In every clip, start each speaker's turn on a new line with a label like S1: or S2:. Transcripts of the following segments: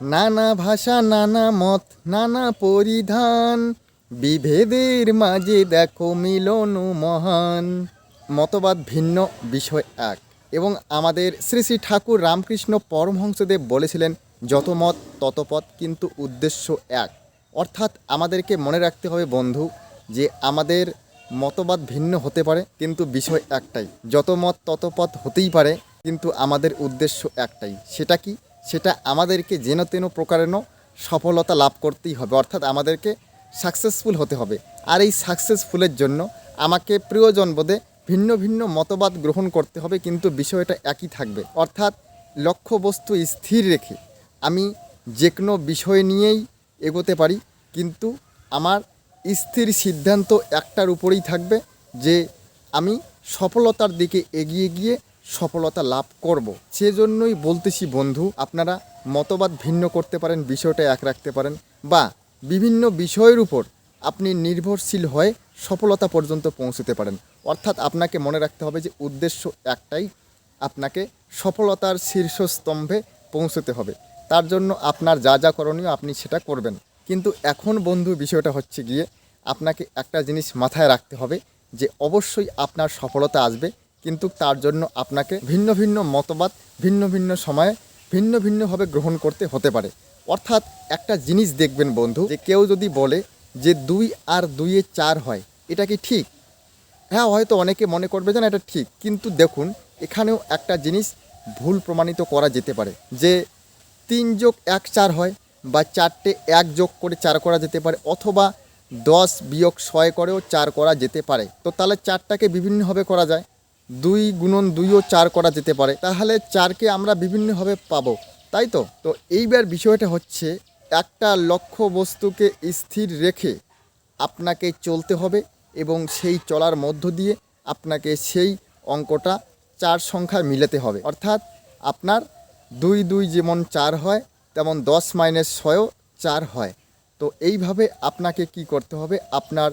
S1: নানা ভাষা, নানা মত, নানা পরিধান। বিভেদের মাঝে দেখো মিলন মহান। মতবাদ ভিন্ন, বিষয় এক। এবং আমাদের শ্রী শ্রী ঠাকুর রামকৃষ্ণ পরমহংসদেব বলেছিলেন, যত মত, তত পথ কিন্তু উদ্দেশ্য এক। অর্থাৎ আমাদেরকে মনে রাখতে হবে বন্ধু, যে আমাদের মতবাদ ভিন্ন হতে পারে, কিন্তু বিষয় একটাই। যত মত, তত পথ হতেই পারে, কিন্তু আমাদের উদ্দেশ্য একটাই। সেটা কি? সেটা আমাদেরকে যেন তেন প্রকারেণ সফলতা লাভ করতেই হবে, অর্থাৎ আমাদেরকে সাকসেসফুল হতে হবে। আর এই সাকসেসফুলের জন্য আমাকে প্রিয়জন বোধে ভিন্ন ভিন্ন মতবাদ গ্রহণ করতে হবে, কিন্তু বিষয়টা একই থাকবে। অর্থাৎ লক্ষ্যবস্তু স্থির রেখে আমি যে কোনো বিষয় নিয়েই এগোতে পারি, কিন্তু আমার স্থির সিদ্ধান্ত একটার উপরেই থাকবে যে আমি সফলতার দিকে এগিয়ে গিয়ে সফলতা লাভ করব। সেজন্যই বলতেছি বন্ধু, আপনারা মতবাদ ভিন্ন করতে পারেন, বিষয়টা এক রাখতে পারেন বা বিভিন্ন বিষয়ের উপর আপনি নির্ভরশীল হয়ে সফলতা পর্যন্ত পৌঁছতে পারেন। অর্থাৎ আপনাকে মনে রাখতে হবে যে উদ্দেশ্য একটাই, আপনাকে সফলতার শীর্ষস্তম্ভে পৌঁছতে হবে। তার জন্য আপনার যা যা করণীয় আপনি সেটা করবেন। কিন্তু এখন বন্ধু বিষয়টা হচ্ছে গিয়ে, আপনাকে একটা জিনিস মাথায় রাখতে হবে যে অবশ্যই আপনার সফলতা আসবে। কিন্তু তার জন্য আপনাকে ভিন্ন ভিন্ন মতবাদ, ভিন্ন ভিন্ন সময়ে ভিন্ন ভিন্নভাবে গ্রহণ করতে হতে পারে। অর্থাৎ একটা জিনিস দেখবেন বন্ধু, যে কেউ যদি বলে যে দুই আর দুইয়ে চার হয়, এটা কি ঠিক? হ্যাঁ হয়তো অনেকে মনে করবে যে না, এটা ঠিক। কিন্তু দেখুন, এখানেও একটা জিনিস ভুল প্রমাণিত করা যেতে পারে, যে তিন যোগ এক চার হয় বা চারটে এক যোগ করে চার করা যেতে পারে, অথবা দশ বিয়োগ ছয় করেও চার করা যেতে পারে। তো তাহলে চারটাকে বিভিন্নভাবে করা যায়। দুই গুণন দুইও চার করা যেতে পারে, তাহলে চারকে আমরা বিভিন্নভাবে পাবো, তাই তো? তো এইবার বিষয়টা হচ্ছে, একটা লক্ষ্য বস্তুকে স্থির রেখে আপনাকে চলতে হবে এবং সেই চলার মধ্য দিয়ে আপনাকে সেই অঙ্কটা চার সংখ্যায় মিলাতে হবে। অর্থাৎ আপনার দুই দুই যেমন চার হয়, তেমন দশ মাইনাস ছয়ও চার হয়। তো এইভাবে আপনাকে কি করতে হবে? আপনার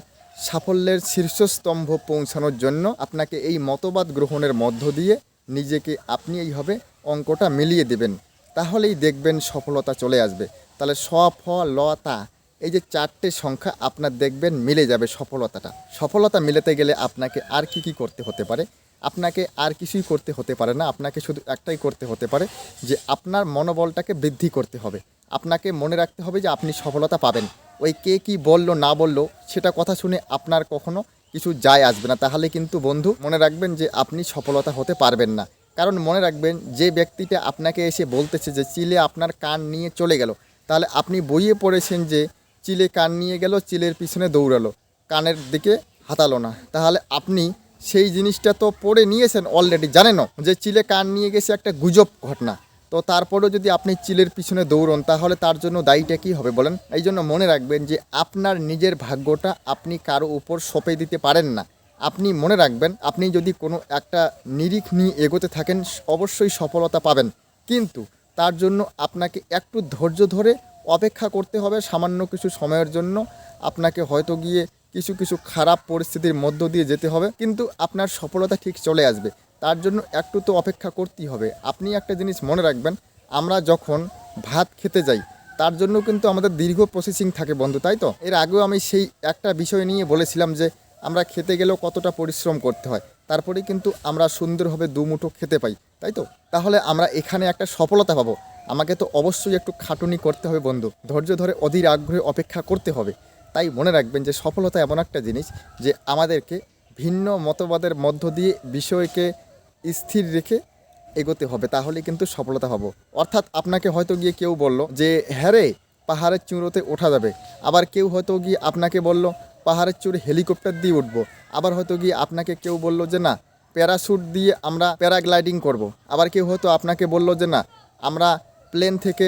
S1: সাফল্যের শীর্ষস্তম্ভ পৌঁছানোর জন্য আপনাকে এই মতবাদ গ্রহণের মধ্য দিয়ে নিজেকে আপনি এইভাবে অঙ্কটা মিলিয়ে দেবেন। তাহলেই দেখবেন সফলতা চলে আসবে। তাহলে স, ফ, ল, তা এই যে চারটে সংখ্যা আপনার দেখবেন মিলে যাবে সফলতাটা। সফলতা মিলাতে গেলে আপনাকে আর কি কি করতে হতে পারে? আপনাকে আর কিছুই করতে হতে পারে না। আপনাকে শুধু একটাই করতে হতে পারে যে আপনার মনোবলটাকে বৃদ্ধি করতে হবে। আপনাকে মনে রাখতে হবে যে আপনি সফলতা পাবেন। ওই কে কি বলল, না বলল, সেটা কথা শুনে আপনার কখনো কিছু যায় আসবে না। তাহলে কিন্তু বন্ধু, মনে রাখবেন যে আপনি সফলতা হতে পারবেন না। কারণ মনে রাখবেন, যে ব্যক্তিটা আপনাকে এসে বলতেছে যে চিলে আপনার কান নিয়ে চলে গেল, তাহলে আপনি বইয়ে পড়েছেন যে চিলে কান নিয়ে গেল, চিলের পিছনে দৌড়ালো, কানের দিকে হাতালো না। তাহলে আপনি সেই জিনিসটা তো পড়ে নিয়েছেন অলরেডি জানেনও, যে চিলে কান নিয়ে গেছে একটা গুজব ঘটনা। তো তারপরেও যদি আপনি চিলের পিছনে দৌড়ন, তাহলে তার জন্য দায়ীটা কী হবে বলেন? এই জন্য মনে রাখবেন যে আপনার নিজের ভাগ্যটা আপনি কারও উপর সঁপে দিতে পারেন না। আপনি মনে রাখবেন, আপনি যদি কোনো একটা নিরিখ নিয়ে এগোতে থাকেন, অবশ্যই সফলতা পাবেন। কিন্তু তার জন্য আপনাকে একটু ধৈর্য ধরে অপেক্ষা করতে হবে সামান্য কিছু সময়ের জন্য। আপনাকে হয়তো গিয়ে কিছু কিছু খারাপ পরিস্থিতির মধ্য দিয়ে যেতে হবে, কিন্তু আপনার সফলতা ঠিক চলে আসবে। তার জন্য একটু তো অপেক্ষা করতেই হবে। আপনি একটা জিনিস মনে রাখবেন, আমরা যখন ভাত খেতে যাই, তার জন্য কিন্তু আমাদের দীর্ঘ প্রসেসিং থাকে বন্ধু, তাই তো? এর আগেও আমি সেই একটা বিষয় নিয়ে বলেছিলাম যে, আমরা খেতে গেলেও কতটা পরিশ্রম করতে হয়, তারপরে কিন্তু আমরা সুন্দরভাবে দুমুঠো খেতে পাই, তাই তো? তাহলে আমরা এখানে একটা সফলতা পাবো। আমাকে তো অবশ্যই একটু খাটুনি করতে হবে বন্ধু, ধৈর্য ধরে অধীর আগ্রহে অপেক্ষা করতে হবে। তাই মনে রাখবেন যে সফলতা এমন একটা জিনিস যে, আমাদেরকে ভিন্ন মতবাদের মধ্য দিয়ে বিষয়কে স্থির রেখে এগোতে হবে, তাহলে কিন্তু সফলতা হব অর্থাৎ আপনাকে হয়তো গিয়ে কেউ বলল যে হ্যারে পাহাড়ের চূড়োতে ওঠা যাবে আবার কেউ হয়তো গিয়ে আপনাকে বলল, পাহাড়ের চূড়ে হেলিকপ্টার দিয়ে উঠবো আবার হয়তো গিয়ে আপনাকে কেউ বলল যে, না, প্যারাশুট দিয়ে আমরা প্যারাগ্লাইডিং করব। আবার কেউ হয়তো আপনাকে বলল যে, না, আমরা প্লেন থেকে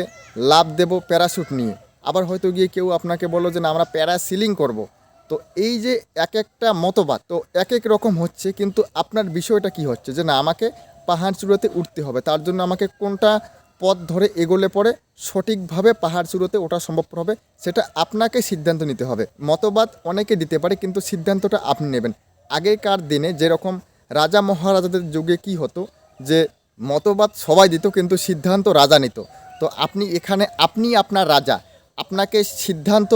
S1: লাভ দেব প্যারাশুট নিয়ে আবার হয়তো গিয়ে কেউ আপনাকে বলল যে, না, আমরা প্যারাসিলিং করব। তো এই যে এক একটা মতবাদ, তো এক এক রকম হচ্ছে, কিন্তু আপনার বিষয়টা কি হচ্ছে? যে না, আমাকে পাহাড় চূড়োতে উঠতে হবে, তার জন্য আমাকে কোনটা পথ ধরে এগোলে পরে সঠিকভাবে পাহাড় চূড়োতে ওঠা সম্ভব হবে, সেটা আপনাকে সিদ্ধান্ত নিতে হবে। মতবাদ অনেকে দিতে পারে, কিন্তু সিদ্ধান্তটা আপনি নেবেন। আগেকার দিনে যেরকম রাজা মহারাজাদের যুগে কি হতো, যে মতবাদ সবাই দিত, কিন্তু সিদ্ধান্ত রাজা নিত। তো আপনি এখানে, আপনি আপনার রাজা, আপনাকে সিদ্ধান্ত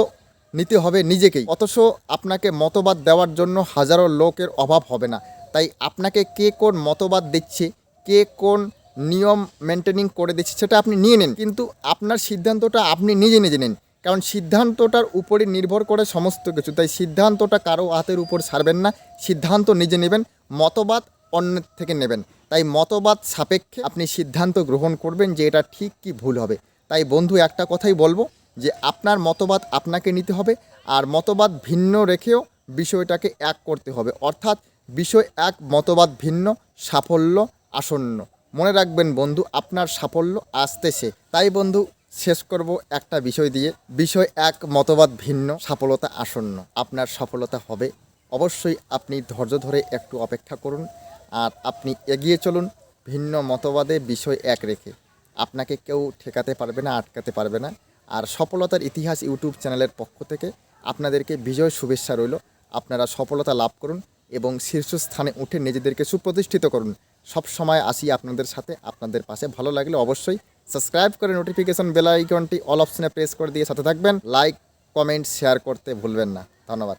S1: নিতে হবে নিজেকেই। অথচ আপনাকে মতবাদ দেওয়ার জন্য হাজারো লোকের অভাব হবে না। তাই আপনাকে কে কোন মতবাদ দিচ্ছে, কে কোন নিয়ম মেনটেনিং করে দিচ্ছে সেটা আপনি নিয়ে নিন। কিন্তু আপনার সিদ্ধান্তটা আপনি নিজে নিজে নিন। কারণ সিদ্ধান্তটার উপরে নির্ভর করে সমস্ত কিছু। তাই সিদ্ধান্তটা কারও হাতের উপর ছাড়বেন না। সিদ্ধান্ত নিজে নেবেন, মতবাদ অন্যের থেকে নেবেন। তাই মতবাদ সাপেক্ষে আপনি সিদ্ধান্ত গ্রহণ করবেন যে এটা ঠিক কি ভুল হবে। তাই বন্ধু, একটা কথাই বলব যে আপনার মতবাদ আপনাকে নিতে হবে আর মতবাদ ভিন্ন রেখেও বিষয়টাকে এক করতে হবে। অর্থাৎ বিষয় এক, মতবাদ ভিন্ন, সাফল্য আসন্ন। মনে রাখবেন বন্ধু, আপনার সাফল্য আসতেছে। তাই বন্ধু, শেষ করব একটা বিষয় দিয়ে। বিষয় এক, মতবাদ ভিন্ন সফলতা আসন্ন। আপনার সফলতা হবে। অবশ্যই আপনি ধৈর্য ধরে একটু অপেক্ষা করুন আর আপনি এগিয়ে চলুন। ভিন্ন মতবাদে বিষয় এক রেখে। আপনাকে কেউ ঠেকাতে পারবে না, আটকাতে পারবে না। আর সফলতার ইতিহাস ইউটিউব চ্যানেলের পক্ষ থেকে আপনাদেরকে বিজয় শুভেচ্ছা রইল। আপনারা সফলতা লাভ করুন এবং শীর্ষস্থানে উঠে নিজেদেরকে সুপ্রতিষ্ঠিত করুন। সব সময় আসি আপনাদের সাথে। আপনাদের পাশে ভালো লাগলে অবশ্যই সাবস্ক্রাইব করে নোটিফিকেশন বেল আইকনটি অল অপশনে প্রেস করে দিয়ে সাথে থাকবেন। লাইক কমেন্ট শেয়ার করতে ভুলবেন না। ধন্যবাদ।